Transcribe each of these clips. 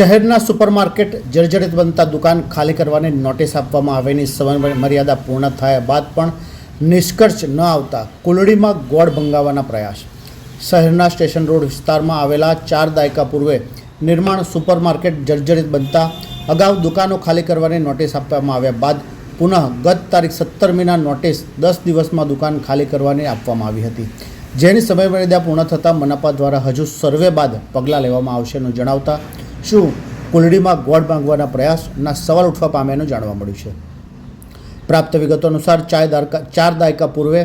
શહેરના સુપરમાર્કેટ જર્જરિત બનતા દુકાન ખાલી કરવાની નોટિસ આપવામાં આવેની સમય મર્યાદા પૂર્ણ થયા બાદ પણ નિષ્કર્ષ ન આવતા કુલડીમાં ગોળ ભંગાવવાના પ્રયાસ. શહેરના સ્ટેશન રોડ વિસ્તારમાં આવેલા ચાર દાયકા પૂર્વે નિર્માણ સુપરમાર્કેટ જર્જરિત બનતા અગાઉ દુકાનો ખાલી કરવાની નોટિસ આપવામાં આવ્યા બાદ પુનઃ ગત તારીખ સત્તરમીના નોટિસ દસ દિવસમાં દુકાન ખાલી કરવાની આપવામાં આવી હતી. જેની સમયમર્યાદા પૂર્ણ થતાં મનપા દ્વારા હજુ સર્વે બાદ પગલાં લેવામાં આવશેનું જણાવતા શું કુલડીમાં ગોળ માંગવાના પ્રયાસના સવાલ ઉઠવા પામ્યાનું જાણવા મળ્યું છે. પ્રાપ્ત વિગતો અનુસાર ચાર દાયકા ચાર દાયકા પૂર્વે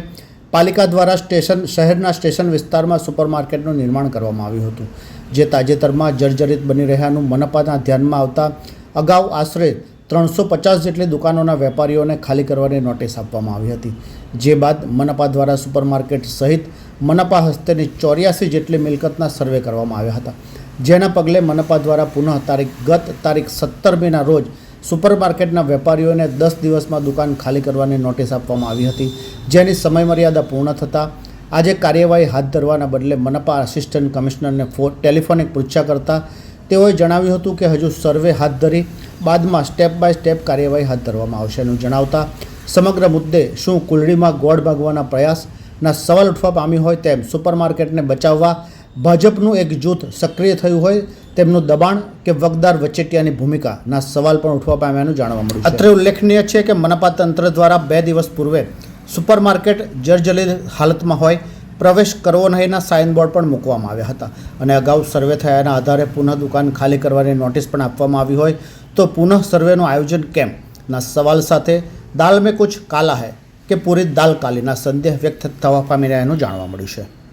પાલિકા દ્વારા સ્ટેશન, શહેરના સ્ટેશન વિસ્તારમાં સુપરમાર્કેટનું નિર્માણ કરવામાં આવ્યું હતું, જે તાજેતરમાં જર્જરિત બની રહ્યાનું મનપાના ધ્યાનમાં આવતા અગાઉ આશરે ત્રણસો પચાસ જેટલી દુકાનોના વેપારીઓને ખાલી કરવાની નોટિસ આપવામાં આવી હતી, જે બાદ મનપા દ્વારા સુપરમાર્કેટ સહિત મનપા હસ્તેની ચોર્યાસી જેટલી મિલકતના સર્વે કરવામાં આવ્યા હતા. જેના પગલે મનપા દ્વારા પુનઃ તારીખ, ગત તારીખ સત્તર મેના રોજ સુપરમાર્કેટના વેપારીઓને દસ દિવસમાં દુકાન ખાલી કરવાની નોટિસ આપવામાં આવી હતી. જેની સમયમર્યાદા પૂર્ણ થતાં આજે કાર્યવાહી હાથ ધરવાના બદલે મનપા આસિસ્ટન્ટ કમિશનરને ફો, ટેલિફોનિક પૃચ્છા કરતાં તેઓએ જણાવ્યું હતું કે હજુ સર્વે હાથ ધરી, બાદમાં સ્ટેપ બાય સ્ટેપ કાર્યવાહી હાથ ધરવામાં આવશે એનું જણાવતા સમગ્ર મુદ્દે શું કુલડીમાં ગોળ ભાગવાના પ્રયાસના સવાલ ઉઠવા પામી હોય તેમ સુપરમાર્કેટને બચાવવા ભાજપનું એક જૂથ સક્રિય થયું હોય તેમનું દબાણ કે વગદાર વચેટિયાની ભૂમિકાના સવાલ પણ ઉઠવા પામ્યાનું જાણવા મળ્યું અત્રે ઉલ્લેખનીય છે કે મનપા તંત્ર દ્વારા બે દિવસ પૂર્વે સુપરમાર્કેટ જર્જલિત હાલતમાં હોય પ્રવેશ કરવો નહીંના સાઇનબોર્ડ પણ મૂકવામાં આવ્યા હતા. અને અગાઉ સર્વે થયાના આધારે પુનઃ દુકાન ખાલી કરવાની નોટિસ પણ આપવામાં આવી હોય તો પુનઃ સર્વેનું આયોજન કેમ? ના સવાલ સાથે દાલ મેં કુછ કાલા હૈ કે પૂરી દાલ કાલીના સંદેહ વ્યક્ત થવા પામી રહ્યાનું જાણવા મળ્યું છે.